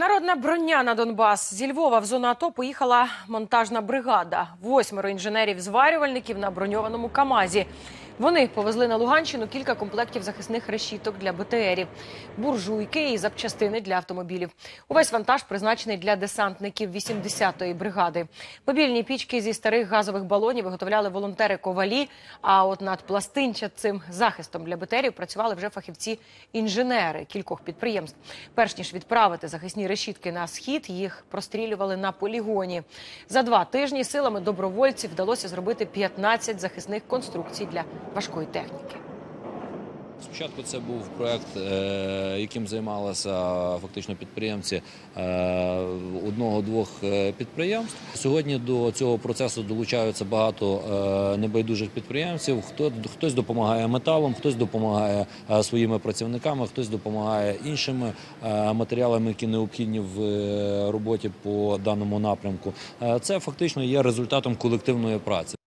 Народна броня на Донбас. Зі Львова в зону АТО поїхала монтажна бригада. Восьмеро інженерів-зварювальників на броньованому КАМАЗі. Вони повезли на Луганщину кілька комплектів захисних решіток для БТРів, буржуйки і запчастини для автомобілів. Увесь вантаж призначений для десантників 80-ї бригади. Мобільні пічки зі старих газових балонів виготовляли волонтери ковалі. А от над пластинчатим захистом для БТРів працювали вже фахівці-інженери кількох підприємств. Перш ніж відправити захисні решітки на схід, їх прострілювали на полігоні. За два тижні силами добровольців вдалося зробити 15 захисних конструкцій для важкої техніки. Спочатку це був проект, е, яким займалися фактично підприємці е, одного-двох е, підприємств. Сьогодні до цього процесу долучаються багато небайдужих підприємців. Хто хтось допомагає металом, хтось допомагає своїми працівниками, хтось допомагає іншими матеріалами, які необхідні в роботі по даному напрямку. Це фактично є результатом колективної праці.